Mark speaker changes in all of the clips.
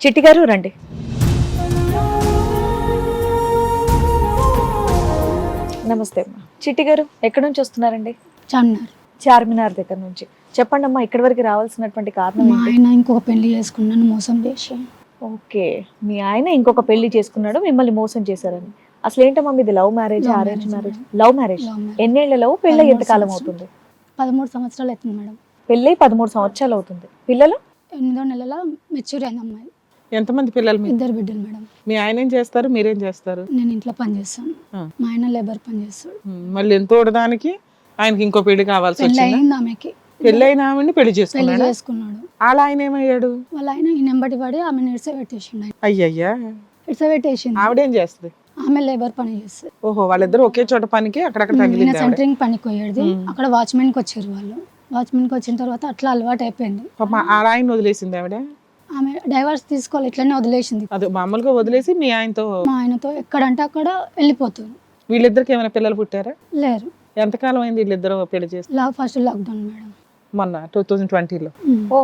Speaker 1: చిట్టి గారు రండి. నమస్తే అమ్మా. చిట్టి గారు ఎక్కడి నుంచి వస్తున్నారండి?
Speaker 2: చార్మినార్.
Speaker 1: చార్మినార్ దగ్గర నుంచి. చెప్పండి అమ్మా ఇక్కడి వరకు రావాల్సినటువంటి కారణం
Speaker 2: మా
Speaker 1: ఏంటి?
Speaker 2: ఆయన ఇంకొక పెళ్ళి చేసుకున్నాను మోసం చేసి
Speaker 1: ఓకే. మీ ఆయన ఇంకొక పెళ్ళి చేసుకున్నాడు మిమ్మల్ని మోసం చేశారని. అసలు ఏంటమ్మా మీది love marriage
Speaker 2: Love
Speaker 1: arrange
Speaker 2: marriage,
Speaker 1: marriage. Love marriage?
Speaker 2: Love marriage.
Speaker 1: ఎన్నేళ్ళ లవ్ పెళ్ళి
Speaker 2: పదమూడు సంవత్సరాలు.
Speaker 1: అవుతుంది?
Speaker 2: పదమూడు సంవత్సరాలు అవుతుంది మేడం
Speaker 1: పెళ్ళి పదమూడు సంవత్సరాలు అవుతుంది. పిల్లలు?
Speaker 2: ఎనిమిదో నెలల మెచ్యూర్ అయింది అమ్మాయి.
Speaker 3: ఎంతమంది పిల్లలు మీకు?
Speaker 2: ఇద్దరు బిడ్డలు మేడం.
Speaker 3: మీ ఆయన ఏం చేస్తారు? మీరేం చేస్తారు?
Speaker 2: నేను ఇంట్లో పని చేస్తాను. మా ఆయన లేబర్ పని చేస్తాడు.
Speaker 3: ఉమ్, మళ్ళీ ఎంతో దానికి ఆయనకి ఇంకో పెళ్ళి కావాల్సి
Speaker 2: పెళ్ళి
Speaker 3: వచ్చింది?
Speaker 2: అయింది ఆమెకి.
Speaker 3: పెళ్ళి అయిన ఆమెని పెళ్ళి
Speaker 2: పెళ్ళి
Speaker 3: చేసుకున్నాడు.
Speaker 2: చేసుకున్నాడు
Speaker 3: వాళ్ళ ఆయన ఏమయ్యాడు?
Speaker 2: వాళ్ళ ఆయన ఈ నెంబటి పడి ఆమె ఇడిస పెట్టేసిండు ఆయన.
Speaker 3: అయ్యయ్యా.
Speaker 2: పెట్టేసింది
Speaker 3: ఆవిడేం చేస్తుంది?
Speaker 2: ఆమె లేబర్ పని చేస్తుంది.
Speaker 3: ఓహో వాళ్ళిద్దరు ఒకే చోట పనికి అక్కడక్కడ తగిలింది ఆవిడ.
Speaker 2: సెంటరింగ్ పనికి పోయేది అక్కడ వాచ్మెన్కి వచ్చారు వాళ్ళు. వాచ్మెన్కి వచ్చిన తర్వాత అట్లా అలవాటు అయిపోయింది
Speaker 3: పాపం ఆయన వదిలేసింది ఆవిడ?
Speaker 2: ఆమె డైవర్స్ తీసుకోవాలి ఇట్లనే వదిలేసింది.
Speaker 3: అదే మామూలుగా వదిలేసి మీ ఆయనతో
Speaker 2: మా ఆయనతో ఎక్కడంటే అక్కడ వెళ్ళిపోతారు
Speaker 3: వీళ్ళిద్దరికి ఏమైనా పిల్లలు పుట్టారా?
Speaker 2: లేరు.
Speaker 3: ఎంతకాలం అయింది వీళ్ళిద్దరు పెళ్ళి చేసి?
Speaker 2: Lock first lockdown madam.
Speaker 3: మొన్న టూ థౌజండ్ ట్వంటీలో.
Speaker 1: ఓ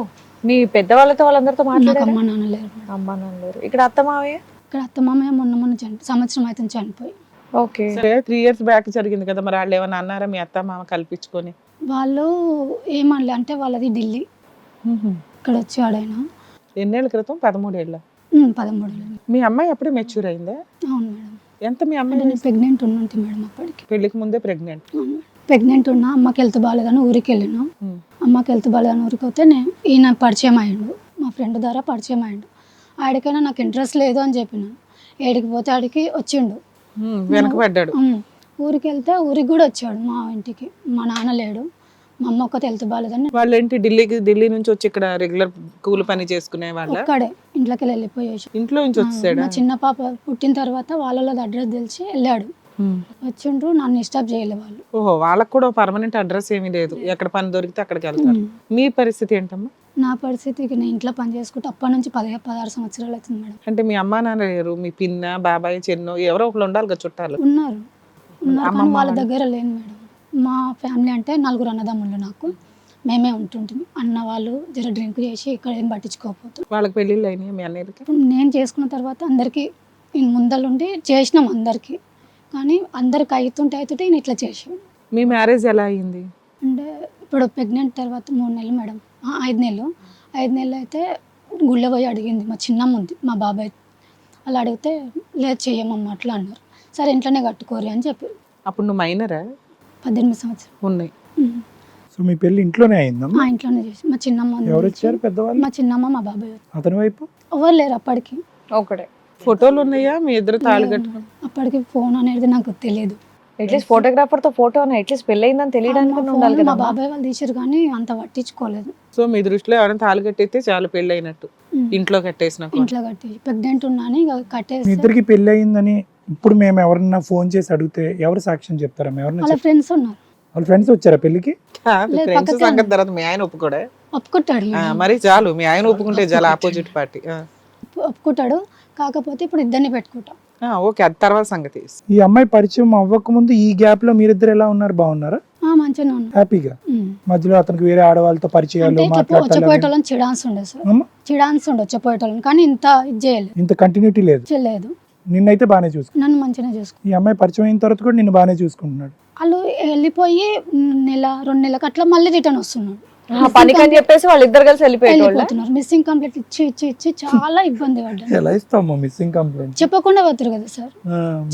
Speaker 1: మీ పెద్దవాళ్ళతో వాళ్ళందరితో
Speaker 2: నాకు
Speaker 1: మాట్లాడారా?
Speaker 2: అమ్మ నాన్న లేరు మేడం.
Speaker 1: అమ్మా నాన్న లేరు. ఇక్కడ అత్త మావయ్య
Speaker 2: ఇక్కడ అత్త మామయ్య మొన్న మొన్న చని సంవత్సరం అయితే చనిపోయి.
Speaker 1: ఓకే.
Speaker 3: సరే త్రీ ఇయర్స్ బ్యాక్ జరిగింది కదా మరి వాళ్ళు ఏమైనా అన్నారా మీ అత్త మామ కల్పించుకొని?
Speaker 2: వాళ్ళు ఏమనలే అంటే వాళ్ళది ఢిల్లీ. ఇక్కడ వచ్చాడు ఆయన
Speaker 3: ఎన్నేళ్ళ క్రితం? పదమూడేళ్ళ.
Speaker 2: పదమూడు.
Speaker 3: మీ అమ్మాయి అప్పుడే మెచ్యూర్ అయిందా?
Speaker 2: అవును మేడం.
Speaker 3: ఎంత మీ అమ్మాయి
Speaker 2: నేను ప్రెగ్నెంట్ ఉన్నంత మేడం అప్పటికి.
Speaker 3: పెళ్ళికి ముందే ప్రెగ్నెంట్
Speaker 2: ప్రెగ్నెంట్ ఉన్నా అమ్మకి హెల్త్ బాగాలేదని ఊరికి వెళ్ళినా. అమ్మకి హెల్త్ బాగాలేదని ఊరికి పోతే నేను ఈయన పరిచయం అయ్యిండు. మా ఫ్రెండ్ ద్వారా పరిచయం అయ్యిండు. ఆడికైనా నాకు ఇంట్రెస్ట్ లేదు అని చెప్పిన ఏడికి పోతే ఆడికి వచ్చిండు.
Speaker 3: వెనకబడ్డాడు.
Speaker 2: ఊరికి వెళ్తే ఊరికి కూడా వచ్చాడు మా ఇంటికి. మా నాన్న లేడు. మా అమ్మ ఒక్కతే హెల్త్ బాగాలేదని
Speaker 3: వాళ్ళు ఏంటి ఢిల్లీకి ఢిల్లీ నుంచి వచ్చి ఇక్కడ రెగ్యులర్ కూలి పని చేసుకునే వాళ్ళ?
Speaker 2: ఒక్కడే. ఇంట్లోకి వెళ్ళి వెళ్ళిపోయేసి.
Speaker 3: ఇంట్లో నుంచి వచ్చేసాడా?
Speaker 2: మా చిన్న పాప పుట్టిన తర్వాత వాళ్ళలో అడ్రస్ తెలిసి వెళ్ళాడు. వచ్చిండ్రు నన్ను డిస్టర్బ్ చేయలే వాళ్ళు.
Speaker 3: ఓహో వాళ్ళకి కూడా పర్మనెంట్ అడ్రస్ ఏమీ లేదు. ఎక్కడ పని దొరికితే అక్కడికి వెళ్తారు. మీ పరిస్థితి ఏంటమ్మా?
Speaker 2: నా పరిస్థితికి నేను ఇంట్లో పని చేసుకుంటే అప్పటి నుంచి పదిహేను పదహారు సంవత్సరాలు అవుతుంది మేడం.
Speaker 3: అంటే మీ అమ్మా నాన్న లేరు మీ పిన్న బాబాయ్ చెన్నో ఎవరో ఒకళ్ళు ఉండాలి కదా చుట్టాలు.
Speaker 2: ఉన్నారు. ఉన్నారు వాళ్ళ
Speaker 3: వాళ్ళు?
Speaker 2: దగ్గర లేను మేడం. మా ఫ్యామిలీ అంటే నలుగురు అన్నదమ్ముళ్ళు నాకు. మేమే ఉంటుంటుంది అన్న వాళ్ళు జర డ్రింక్ చేసి ఇక్కడ ఏం పట్టించుకోకపోతుంది
Speaker 3: వాళ్ళకి పెళ్ళిళ్ళు అయినాయి మీ అన్నయ్యలకి?
Speaker 2: ఇప్పుడు నేను చేసుకున్న తర్వాత అందరికీ నేను ముందలుండి చేసినాం అందరికీ. కానీ అందరికి అవుతుంటే అవుతుంటే నేను ఇట్లా చేసాను
Speaker 3: మీ మ్యారేజ్ ఎలా అయింది?
Speaker 2: అంటే ఇప్పుడు ప్రెగ్నెంట్ తర్వాత మూడు నెలలు మేడం. ఐదు నెలలు. ఐదు నెలలు అయితే గుళ్ళో పోయి అడిగింది మా చిన్నమ్మ ఉంది మా బాబాయ్. అలా అడిగితే లేదు చెయ్యమమ్మ అట్లా అన్నారు. సరే ఇంట్లోనే కట్టుకోరు అని చెప్పి.
Speaker 3: అప్పుడు నువ్వు మైనరా?
Speaker 2: పద్దెనిమిది సంవత్సరం
Speaker 3: ఉన్నాయి.
Speaker 4: సో మీ పెళ్ళి ఇంట్లోనే అయిందమ్మా?
Speaker 2: మా ఇంట్లోనే చేసి మా చిన్నమ్మ.
Speaker 4: ఎవరు వచ్చారు పెద్దవాళ్ళు?
Speaker 2: మా చిన్నమ్మ మా బాబాయ్
Speaker 4: అతని వైపు?
Speaker 2: ఎవరు లేరు అప్పటికి.
Speaker 1: ఒకడే.
Speaker 3: ఫోటోలు ఉన్నాయా? మీ ఇద్దరు తాళి కట్టుకుని?
Speaker 2: అప్పటికి ఫోన్ అనేది నాకు తెలియదు
Speaker 1: అట్లీస్ట్ ఫోటోగ్రాఫర్తో ఫోటో అని అట్లీస్ట్ పెళ్ళయిందని తెలియడానికి ఉండాలి కదా
Speaker 2: మా బాబాయ్ వాళ్ళు తీసారు కానీ అంత పట్టించుకోలేదు.
Speaker 3: సో మీ దృష్టిలో ఎవరైనా తాళి కట్టేస్తే చాలా పెళ్ళి అయినట్టు. ఇంట్లో కట్టేసిన.
Speaker 2: ఇంట్లో కట్టేసి ప్రెగ్నెంట్ ఉన్నాను ఇక
Speaker 4: మీ
Speaker 2: కట్టేసి
Speaker 4: ఇద్దరికి పెళ్ళి అయిందని ఇప్పుడు మేము ఎవరన్నా ఫోన్ చేసి అడిగితే ఎవరు సాక్ష్యం చెప్తారా? ఎవరన్నా
Speaker 2: వాళ్ళ ఫ్రెండ్స్ ఉన్నారు
Speaker 4: వాళ్ళ ఫ్రెండ్స్ వచ్చారా
Speaker 2: లేదు,
Speaker 3: ఫ్రెండ్స్ సంగతి తర్వాత మీ ఆయన ఒప్పుకోడే?
Speaker 2: ఒప్పుకుంటాడు
Speaker 3: ఆ. మరి చాలు మీ ఆయన ఒప్పుకుంటే చాలా ఆపోజిట్ పార్టీ
Speaker 2: ఒప్పు- ఒప్పుకుంటాడు. కాకపోతే ఇప్పుడు ఇద్దరిని పెట్టుకుంటాం.
Speaker 3: ఓకే అది తర్వాత సంగతి.
Speaker 4: ఈ అమ్మాయి పరిచయం అవ్వక ముందు ఈ గ్యాప్లో మీరిద్దరు ఎలా ఉన్నారు? బాగున్నారా?
Speaker 2: ఆ, మంచిగానే ఉన్నాం
Speaker 4: హ్యాపీగా
Speaker 2: ఉమ్.
Speaker 4: మధ్యలో అతనికి వేరే ఆడవాళ్ళతో పరిచయాలు
Speaker 2: అంటే ఇట్లా
Speaker 4: మాట్లాడతారు
Speaker 2: వచ్చపోయేటోళ్ళని చిడాన్స్ ఉండే సార్.
Speaker 4: అమ్మ,
Speaker 2: చిడాన్స్ ఉండే వచ్చపోయేటోళ్ళని కానీ ఇంత ఇది చేయలేదు.
Speaker 4: ఇంత కంటిన్యూటీ లేదు.
Speaker 2: చేయలేదు.
Speaker 4: నిన్నైతే బాగానే చూసుకు
Speaker 2: నన్ను మంచిగానే చూసుకు
Speaker 4: ఈ అమ్మాయి పరిచయం అయిన తర్వాత కూడా నిన్ను బాగానే చూసుకుంటున్నాడు.
Speaker 2: వాళ్ళు వెళ్ళిపోయి నెల రెండు నెలలకు అట్లా మళ్ళీ రిటర్న్ వస్తున్నాడు.
Speaker 1: ఆ, పనికి అని చెప్పేసి వాళ్ళిద్దరు కలిసి వెళ్ళిపోయేటోళ్ళ?
Speaker 2: వెళ్ళిపోతున్నారు. మిస్సింగ్ కంప్లీట్ ఇచ్చి ఇచ్చి ఇచ్చి చాలా ఇబ్బంది పడ్డాను
Speaker 4: ఎలా ఇస్తాము మిస్సింగ్ కంప్లైంట్
Speaker 2: చెప్పకుండా పోతారు కదా సార్.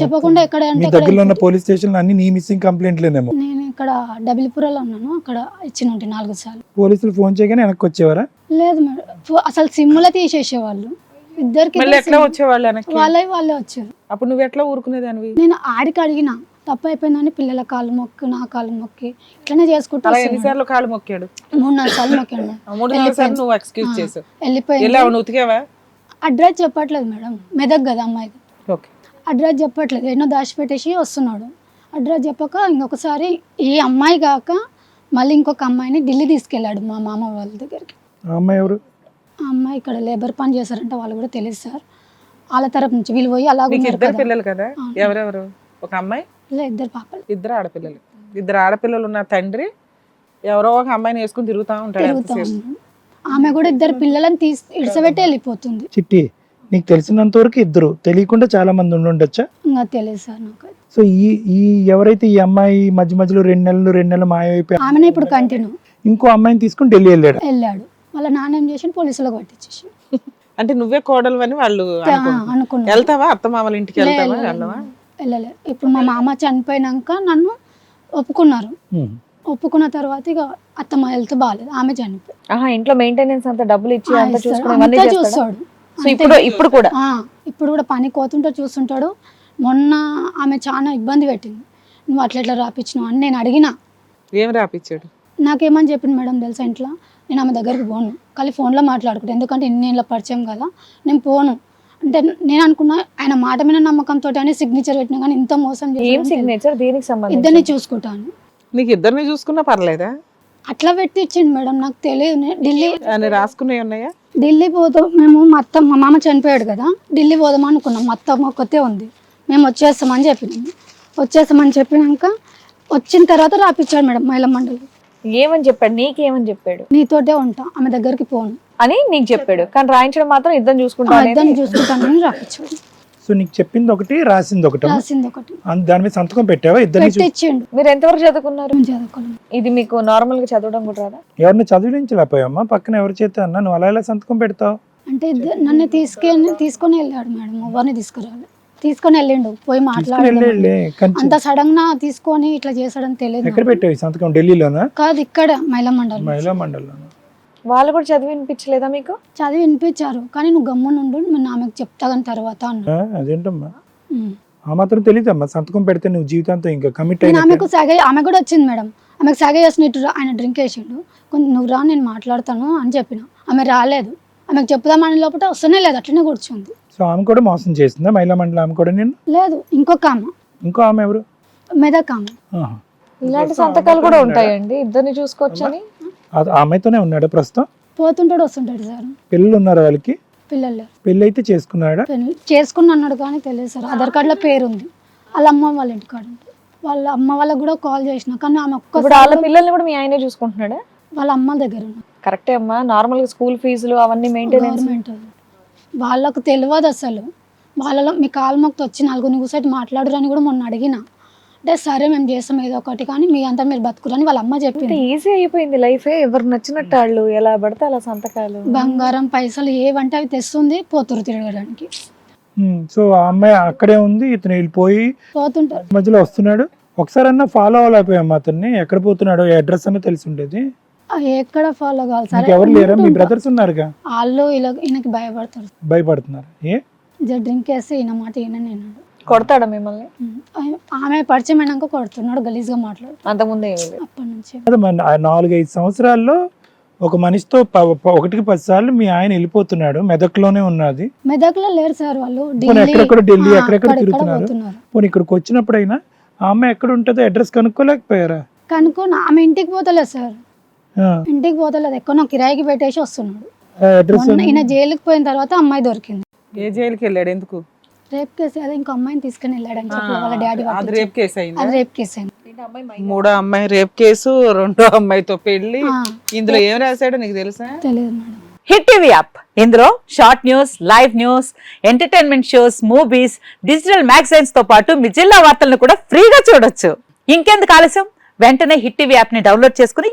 Speaker 2: చెప్పకుండా ఎక్కడ
Speaker 4: మీ
Speaker 2: అంటే
Speaker 4: దగ్గరలో ఉన్న పోలీస్ స్టేషన్ అన్ని నీ మిస్సింగ్ కంప్లైంట్లేనేమో
Speaker 2: నేను ఇక్కడ డబిలిపురలో ఉన్నాను. అక్కడ ఇచ్చిన ఉంటే నాలుగు సార్లు.
Speaker 4: పోలీసులు ఫోన్ చేయగానే వెనక్కి వచ్చేవారా?
Speaker 2: లేదు మేడం. అసలు సిమ్ములో తీసేసేవాళ్ళు. ఇద్దరికి
Speaker 3: మళ్ళీ ఎట్లా వచ్చేవాళ్ళు వెనక్కి?
Speaker 2: వాళ్ళే వాళ్ళే వచ్చారు.
Speaker 3: అప్పుడు నువ్వు ఎట్లా ఊరుకునేదానివి?
Speaker 2: నేను ఆడికి అడిగిన తప్పు అయిపోయిందని పిల్లల కాళ్ళు మొక్కి నా కాళ్ళు మొక్కి. ఇట్లనే చేసుకుంటూ
Speaker 3: అలా
Speaker 2: వస్తున్నాను.
Speaker 3: ఎన్నిసార్లు కాళ్ళు మొక్కాడు?
Speaker 2: మూడు నాలుగు సార్లు మొక్కాను
Speaker 3: ఆ మూడు నాలుగు సార్లు నువ్వు ఎక్స్క్యూజ్
Speaker 2: ఆ.
Speaker 3: చేసావు.
Speaker 2: వెళ్ళిపోయింది.
Speaker 3: ఎలా నువ్వు ఉతికావా?
Speaker 2: అడ్రస్ చెప్పట్లేదు మేడం. మెదక్ కదా అమ్మాయిది.
Speaker 3: ఓకే.
Speaker 2: అడ్రస్ చెప్పట్లేదు. ఎన్నో దాచిపెట్టేసి వస్తున్నాడు. అడ్రస్ చెప్పక ఇంకొకసారి ఈ అమ్మాయి కాక మళ్ళీ ఇంకొక అమ్మాయిని ఢిల్లీ తీసుకెళ్ళాడు మా మామ వాళ్ళ దగ్గరికి.
Speaker 4: అమ్మాయి ఎవరు?
Speaker 2: ఆ అమ్మాయి ఇక్కడ లేబర్ పని చేశారంటే వాళ్ళు కూడా తెలియదు సార్. వాళ్ళ తరపు నుంచి వీళ్ళు పోయి అలాగ
Speaker 3: ఇద్దరు పిల్లలు కదా. ఎవరెవరు? ఒక అమ్మాయి?
Speaker 2: ఇలా ఇద్దరు పాపలు.
Speaker 3: ఇద్దరు ఆడపిల్లలు. ఇద్దరు ఆడపిల్లలు ఉన్న తండ్రి ఎవరో ఒక అమ్మాయిని వేసుకుని తిరుగుతా.
Speaker 2: ఉన్నాడు. ఆమె కూడా ఇద్దరు పిల్లలని తీసి ఇడిసబెట్టి వెళ్ళిపోతుంది.
Speaker 4: చిట్టి నీకు తెలిసినంత వరకు ఇద్దరు. తెలియకుండా చాలా మంది ఉండి ఉండొచ్చా?
Speaker 2: ఇంకా తెలియదు సార్ నాకు.
Speaker 4: సో ఈ ఈ ఎవరైతే ఈ అమ్మాయి మధ్య మధ్యలో రెండు నెలలు రెండు నెలలు మాయమైపోయి
Speaker 2: ఆమెనే ఇప్పుడు కంటిన్యూ
Speaker 4: ఇంకో అమ్మాయిని తీసుకుని ఢిల్లీ వెళ్ళాడు?
Speaker 2: వెళ్ళాడు. వాళ్ళ నాన్న ఏం చేసి పోలీసులకు పట్టించేసి.
Speaker 3: అంటే నువ్వే కోడలు అని వాళ్ళు.
Speaker 2: అనుకున్నాను
Speaker 3: వెళ్తావా? అత్త మామల ఇంటికి వెళ్తావా?
Speaker 2: వెళ్ళలే. ఇప్పుడు మా మామ చనిపోయినాక నన్ను ఒప్పుకున్నారు. ఒప్పుకున్న తర్వాత ఇక అత్తమ్మ హెల్త్ బాగాలేదు ఆమె చనిపోయి.
Speaker 1: ఇంట్లో మెయింటెనెన్స్ అంతా డబ్బులు ఇచ్చి అంతా చేస్తాడా? ఇప్పుడు ఇప్పుడు కూడా?
Speaker 2: ఆ, ఇప్పుడు కూడా పని కోతుంటే చూస్తుంటాడు. మొన్న ఆమె చాలా ఇబ్బంది పెట్టింది. నువ్వు అట్లా ఎట్లా రాపించినావు అని నేను అడిగిన.
Speaker 3: ఏం రాపిచ్చాడు?
Speaker 2: నాకేమని చెప్పింది మేడం తెలుసా ఇంట్లో? నేను ఆమె దగ్గరికి పోను. కానీ ఫోన్లో మాట్లాడుకుంటా. ఎందుకంటే ఇన్ని ఏళ్ళ పరిచయం కదా. నేను పోను. అంటే నేను అనుకున్నా ఆయన మాట మీద నమ్మకంతో అని సిగ్నేచర్ పెట్టినా కానీ ఇంత మోసం
Speaker 1: ఏం. సిగ్నేచర్ దేనికి సంబంధించి
Speaker 2: ఇద్దరిని చూసుకుంటాను.
Speaker 3: నీకు ఇద్దరిని చూసుకున్నా పర్లేదా?
Speaker 2: అట్లా పెట్టి ఇచ్చింది మేడం. నాకు తెలియదు. ఢిల్లీ
Speaker 3: అని రాసుకునే ఉన్నాయా?
Speaker 2: ఢిల్లీ పోదాం. మేము మా అత్త మా మామ చనిపోయాడు కదా. ఢిల్లీ పోదాం అనుకున్నాం. మా అత్త ఒక్కతే ఉంది. మేము వచ్చేస్తామని చెప్పినాము. వచ్చేస్తామని చెప్పినాక వచ్చిన తర్వాత రాపిచ్చాడు మేడం మహిళా మండలి.
Speaker 1: ఏమని చెప్పాడు? నీకేమని చెప్పాడు?
Speaker 2: నీతోటే ఉంటా ఆమె దగ్గరికి పోను.
Speaker 1: అని నీకు చెప్పాడు. కానీ రాయించడం మాత్రం ఇద్దరు చూసుకుంటా
Speaker 2: ఆ
Speaker 1: అనేది
Speaker 2: ఇద్దరిని చూసుకుంటానని రాపిచ్చాడు
Speaker 4: సో నీకు చెప్పింది ఒకటి రాసింది ఒకటి.
Speaker 2: రాసింది ఒకటి.
Speaker 4: దాని మీద సంతకం పెట్టావా? ఇద్దరిని
Speaker 2: పెట్టి ఇచ్చిండు
Speaker 1: మీరు ఎంతవరకు చదువుకున్నారు? ఇది మీకు నార్మల్గా చదవడం కూడా రాదా?
Speaker 4: ఎవరిని చదివించలేకపోయామ్మా పక్కన ఎవరి చేత అన్నా? నువ్వు అలా ఎలా సంతకం పెడతావు?
Speaker 2: అంటే ఇద్దరు నన్ను తీసుకెళ్ళి తీసుకొని వెళ్ళాడు మేడం. ఎవరిని తీసుకురాలి. తీసుకొని వెళ్ళిండు పోయి
Speaker 4: కంచి.
Speaker 2: అంత సడన్గా తీసుకొని ఇట్లా చేసాడని తెలియదు
Speaker 4: ఎక్కడ. పెట్టావు సంతకం? ఢిల్లీలోనా?
Speaker 2: కాదు ఇక్కడ మహిళా మండలి.
Speaker 4: మహిళా మండలిలోనా?
Speaker 1: వాళ్ళు కూడా చదివి వినిపించలేదా మీకు?
Speaker 2: చదివి వినిపించారు కానీ నువ్వు గమ్మున ఉండు నేను ఆమెకు చెప్తా కానీ తర్వాత
Speaker 4: అదేంటమ్మా. ఆ మాత్రం తెలియదమ్మా సంతకం పెడితే నువ్వు జీవితాంతం ఇంకా కమిట్ అయిన
Speaker 2: ఆమెకు సాగ ఆమె కూడా వచ్చింది మేడం. ఆమెకు సాగ చేసినట్టు ఆయన డ్రింక్ వేసిండు. కొంచెం నువ్వు రా నేను మాట్లాడతాను అని చెప్పిన. ఆమె రాలేదు. ఆమెకు చెప్దామని లోపల వస్తూనే లేదు అట్లనే కూర్చుంది.
Speaker 4: సో ఆమె కూడా మోసం చేసిందా? మహిళా మండలి ఆమె కూడా నేను
Speaker 2: లేదు ఇంకొక ఆమె.
Speaker 4: ఇంకో ఆమె ఎవరు?
Speaker 2: మెదక్ ఆమె.
Speaker 4: ఆహా.
Speaker 1: ఇలాంటి సంతకాలు కూడా ఉంటాయండి. ఇద్దరిని చూసుకోవచ్చని.
Speaker 4: ఆ- ఆమెతోనే ఉన్నాడు ప్రస్తుతం?
Speaker 2: పోతుంటాడు వస్తుంటాడు సార్.
Speaker 4: పిల్లలు ఉన్నారు వాళ్ళకి?
Speaker 2: పిల్లలు లేరు.
Speaker 4: పెళ్ళి అయితే చేసుకున్నాడా?
Speaker 2: పెళ్ళి చేసుకుని అన్నాడు కానీ తెలియదు సార్. ఆధార్ కార్డులో పేరు ఉంది వాళ్ళ అమ్మ వాళ్ళ ఇంటికాడ ఉంటుంది వాళ్ళ అమ్మ వాళ్ళకి కూడా కాల్ చేసిన కానీ ఆమె
Speaker 1: ఇప్పుడు వాళ్ళ పిల్లల్ని కూడా మీ ఆయనే చూసుకుంటున్నాడా?
Speaker 2: వాళ్ళ అమ్మ దగ్గర
Speaker 1: కరెక్టే అమ్మా. నార్మల్గా స్కూల్ ఫీజులు అవన్నీ మెయింటెనెన్స్
Speaker 2: గవర్నమెంట్ వాళ్ళకు తెలియదు అసలు. వాళ్ళలో మీ కాలు మొక్కి వచ్చి నలుగురిని కూర్చొని మాట్లాడరు అని కూడా మొన్న అడిగిన. అంటే సరే మేము చేస్తాం ఏదో ఒకటి కానీ మీ అంతా మీరు బతుకురని వాళ్ళ అమ్మ చెప్పింది.
Speaker 1: ఈజీ అయిపోయింది లైఫ్. ఎవరు నచ్చినట్టు వాళ్ళు ఎలా పడితే అలా సంతకాలు.
Speaker 2: బంగారం పైసలు ఏవంటే అవి తెస్తుంది పోతురు తిరగడానికి.
Speaker 4: సో ఆ అమ్మాయి అక్కడే ఉంది ఇతను వెళ్ళిపోయి
Speaker 2: పోతుంటారు.
Speaker 4: మధ్యలో వస్తున్నాడు. ఒకసారి అన్న ఫాలో అవ్వలేకపోయాం అతన్ని. ఎక్కడ పోతున్నాడో అడ్రస్ అన్న తెలిసి ఉండేది.
Speaker 2: ఎక్కడ ఫాలో కావాలి? సరే
Speaker 4: ఎవరు లేరా? మీ. బ్రదర్స్ ఉన్నారుగా?
Speaker 2: వాళ్ళు ఇలా ఈయనకి భయపడతారు.
Speaker 4: భయపడుతున్నారు. ఏ?
Speaker 2: జర డ్రింక్ వేస్తే ఈయన మాట ఈయన నేను
Speaker 1: కొడతాడా మిమ్మల్ని?
Speaker 2: ఆమె పరిచయం అయినాక కొడుతున్నాడు గలీజ్గా మాట్లాడు.
Speaker 1: అంతకుముందు
Speaker 2: అప్పటి నుంచి.
Speaker 4: కాదు మన ఆ నాలుగైదు సంవత్సరాల్లో ఒక మనిషితో ఒకటికి పది సార్లు మీ ఆయన వెళ్ళిపోతున్నాడు మెదక్లోనే ఉన్నది.
Speaker 2: మెదక్లో లేరు సార్ వాళ్ళు.
Speaker 4: ఎక్కడెక్కడ ఢిల్లీ ఎక్కడెక్కడ తిరుగుతున్నారు? పోనీ ఇక్కడికి వచ్చినప్పుడైనా ఆ అమ్మాయి ఎక్కడ ఉంటుందో అడ్రస్ కనుక్కోలేకపోయారా?
Speaker 2: కనుక్కొని ఆమె ఇంటికి పోతలేదు సార్. ఇంటికి పోతలేదు ఎక్కడో కిరాయికి పెట్టేసి వస్తున్నాడు. ఈయన జైలుకి పోయిన తర్వాత అమ్మాయి దొరికింది.
Speaker 3: ఏ జైలుకి వెళ్ళాడు? ఎందుకు?
Speaker 2: రేప్ కేసు అదే ఇంకో అమ్మాయిని తీసుకుని వెళ్ళాడని చెప్పి వాళ్ళ డాడీ
Speaker 3: అది రేప్ కేసు అయింది?
Speaker 2: అది రేప్ కేసు అయింది.
Speaker 3: మూడో అమ్మాయి రేప్ కేసు రెండో అమ్మాయితో
Speaker 2: పెళ్ళి
Speaker 3: ఇందులో ఏం రాశాడో నీకు తెలుసా?
Speaker 2: తెలియదు మేడం.
Speaker 5: Hit TV app. ఇందులో short news live news entertainment shows movies digital మ్యాగజైన్స్తో పాటు మీ జిల్లా వార్తలను కూడా ఫ్రీగా చూడొచ్చు. ఇంకెందుకు ఆలస్యం? వెంటనే హిట్ టీవీ యాప్ని డౌన్లోడ్ చేసుకుని